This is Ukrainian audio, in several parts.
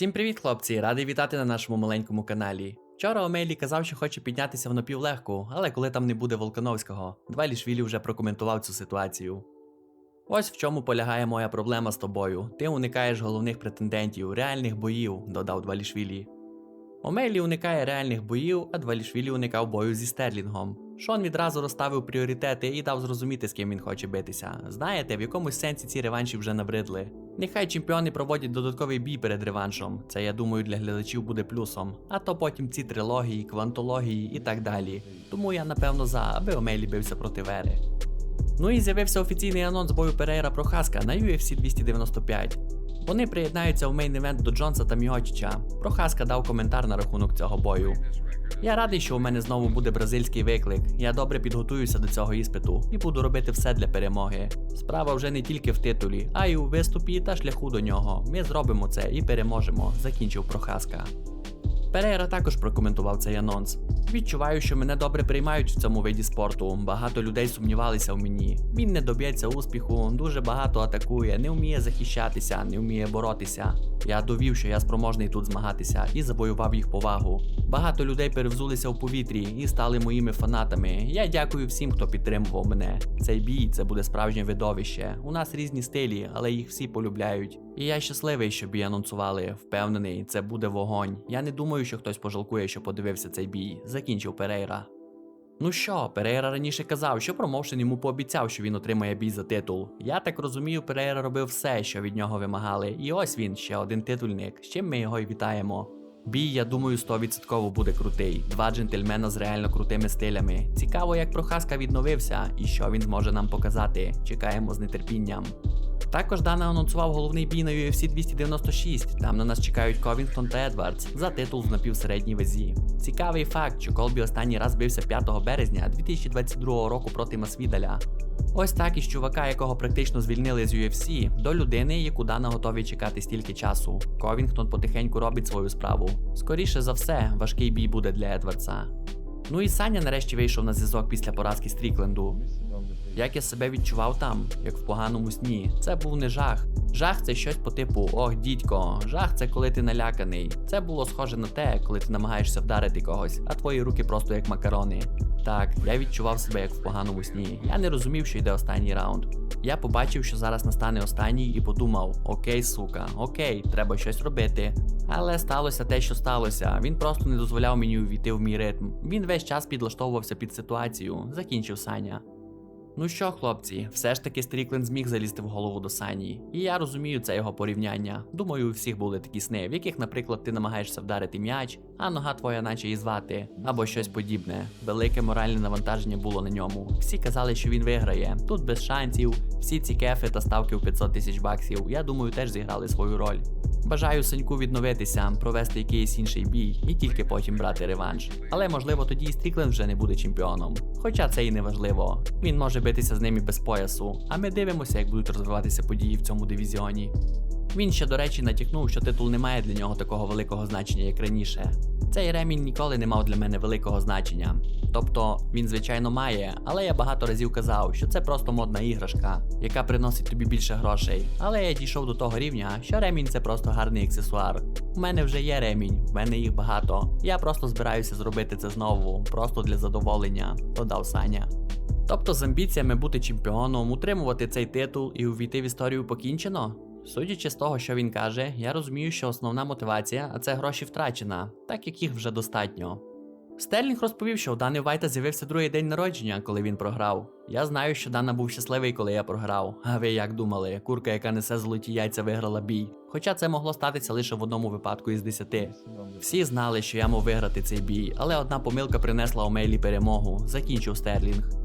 Всім привіт, хлопці! Радий вітати на нашому маленькому каналі. Вчора Омелі казав, що хоче піднятися в напівлегку, але коли там не буде Волконовського, Двалішвілі вже прокоментував цю ситуацію. Ось в чому полягає моя проблема з тобою. Ти уникаєш головних претендентів, реальних боїв, додав Двалішвілі. Омелі уникає реальних боїв, а Двалішвілі уникав бою зі Стерлінгом. Шон відразу розставив пріоритети і дав зрозуміти, з ким він хоче битися. Знаєте, в якомусь сенсі ці реванші вже набридли. Нехай чемпіони проводять додатковий бій перед реваншом. Це, я думаю, для глядачів буде плюсом. А то потім ці трилогії, квантології і так далі. Тому я напевно за, аби Омелі бився проти Вери. Ну і з'явився офіційний анонс бою Перейра Прохаска на UFC 295. Вони приєднаються в мейн-івент до Джонса та Міочича. Прохаска дав коментар на рахунок цього бою. Я радий, що у мене знову буде бразильський виклик. Я добре підготуюся до цього іспиту і буду робити все для перемоги. Справа вже не тільки в титулі, а й у виступі та шляху до нього. Ми зробимо це і переможемо, закінчив Прохаска. Перейра також прокоментував цей анонс. Відчуваю, що мене добре приймають в цьому виді спорту. Багато людей сумнівалися в мені. Він не доб'ється успіху, дуже багато атакує, не вміє захищатися, не вміє боротися. Я довів, що я спроможний тут змагатися і завоював їх повагу. Багато людей перевзулися в повітрі і стали моїми фанатами. Я дякую всім, хто підтримував мене. Цей бій це буде справжнє видовище. У нас різні стилі, але їх всі полюбляють. І я щасливий, що бій анонсували. Впевнений, це буде вогонь. Я не думаю, що хтось пожалкує, що подивився цей бій. Закінчив Перейра. Ну що, Перейра раніше казав, що промоушен йому пообіцяв, що він отримає бій за титул. Я так розумію, Перейра робив все, що від нього вимагали. І ось він, ще один титульник. З чим ми його й вітаємо. Бій, я думаю, 100% буде крутий. Два джентльмена з реально крутими стилями. Цікаво, як Прохаска відновився і що він зможе нам показати. Чекаємо з нетерпінням. Також Дана анонсував головний бій на UFC 296. Там на нас чекають Ковінгтон та Едвардс за титул в напівсередній вазі. Цікавий факт, що Колбі останній раз бився 5 березня 2022 року проти Масвідаля. Ось так із чувака, якого практично звільнили з UFC, до людини, яку Дана готові чекати стільки часу. Ковінгтон потихеньку робить свою справу. Скоріше за все, важкий бій буде для Едвардса. Ну і Саня нарешті вийшов на зв'язок після поразки Стрікленду. Як я себе відчував там, як в поганому сні, це був не жах. Жах це щось по типу Ох, дідько, жах це коли ти наляканий. Це було схоже на те, коли ти намагаєшся вдарити когось, а твої руки просто як макарони. Так, я відчував себе як в поганому сні. Я не розумів, що йде останній раунд. Я побачив, що зараз настане останній, і подумав: Окей, сука, окей, треба щось робити. Але сталося те, що сталося. Він просто не дозволяв мені увійти в мій ритм. Він весь час підлаштовувався під ситуацію. Закінчив Саня. Ну що, хлопці, все ж таки Стрікленд зміг залізти в голову до Сані. І я розумію це його порівняння. Думаю, у всіх були такі сни, в яких, наприклад, ти намагаєшся вдарити м'яч, а нога твоя наче і звати, або щось подібне. Велике моральне навантаження було на ньому. Всі казали, що він виграє. Тут без шансів. Всі ці кефи та ставки у 500 тисяч баксів, я думаю, теж зіграли свою роль. Бажаю Саньку відновитися, провести якийсь інший бій і тільки потім брати реванш. Але можливо тоді і Стрікленд вже не буде чемпіоном. Хоча це і не важливо. Він може битися з ними без поясу, а ми дивимося, як будуть розвиватися події в цьому дивізіоні. Він ще, до речі, натякнув, що титул не має для нього такого великого значення, як раніше. Цей ремінь ніколи не мав для мене великого значення. Тобто він, звичайно, має, але я багато разів казав, що це просто модна іграшка, яка приносить тобі більше грошей. Але я дійшов до того рівня, що ремінь це просто гарний аксесуар. У мене вже є ремінь, в мене їх багато. Я просто збираюся зробити це знову, просто для задоволення, додав Саня. Тобто з амбіціями бути чемпіоном, утримувати цей титул і увійти в історію покінчено? Судячи з того, що він каже, я розумію, що основна мотивація, а це гроші втрачена, так як їх вже достатньо. Стерлінг розповів, що у Дани Вайта з'явився другий день народження, коли він програв. Я знаю, що Дана був щасливий, коли я програв. А ви як думали, курка, яка несе золоті яйця, виграла бій. Хоча це могло статися лише в одному випадку із десяти. Всі знали, що я мав виграти цей бій, але одна помилка принесла Омейлі перемогу. Закінчив Стерлінг.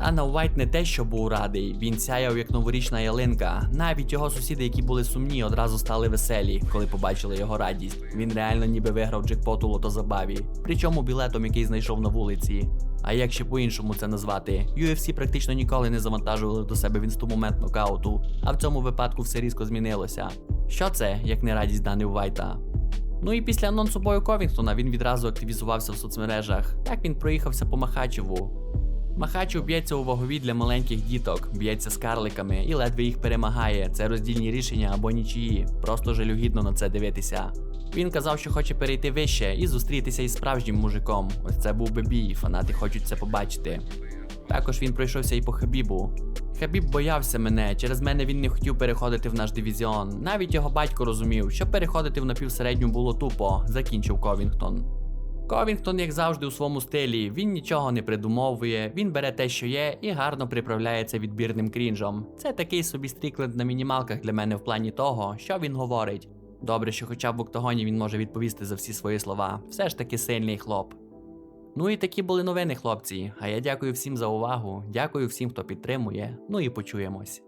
Дана Уайт не те, що був радий, він сяяв як новорічна ялинка. Навіть його сусіди, які були сумні, одразу стали веселі, коли побачили його радість. Він реально ніби виграв джекпот у лотозабаві, причому білетом, який знайшов на вулиці. А як ще по-іншому це назвати? UFC практично ніколи не завантажували до себе в інструмент нокауту, а в цьому випадку все різко змінилося. Що це, як не радість Дани Уайта? Ну і після анонсу бою Ковінгтона він відразу активізувався в соцмережах. Так він проїхався по Махачеву. Махачу б'ється у вагові для маленьких діток, б'ється з карликами і ледве їх перемагає. Це роздільні рішення або нічиї. Просто жалюгідно на це дивитися. Він казав, що хоче перейти вище і зустрітися із справжнім мужиком. Ось це був би бій, фанати хочуть це побачити. Також він пройшовся і по Хабібу. Хабіб боявся мене, через мене він не хотів переходити в наш дивізіон. Навіть його батько розумів, що переходити в напівсередню було тупо, закінчив Ковінгтон. Ковінгтон, як завжди, у своєму стилі, він нічого не придумовує, він бере те, що є, і гарно приправляється відбірним крінжом. Це такий собі стрікленд на мінімалках для мене в плані того, що він говорить. Добре, що хоча б в октагоні він може відповісти за всі свої слова. Все ж таки сильний хлоп. Ну і такі були новини, хлопці. А я дякую всім за увагу, дякую всім, хто підтримує. Ну і почуємось.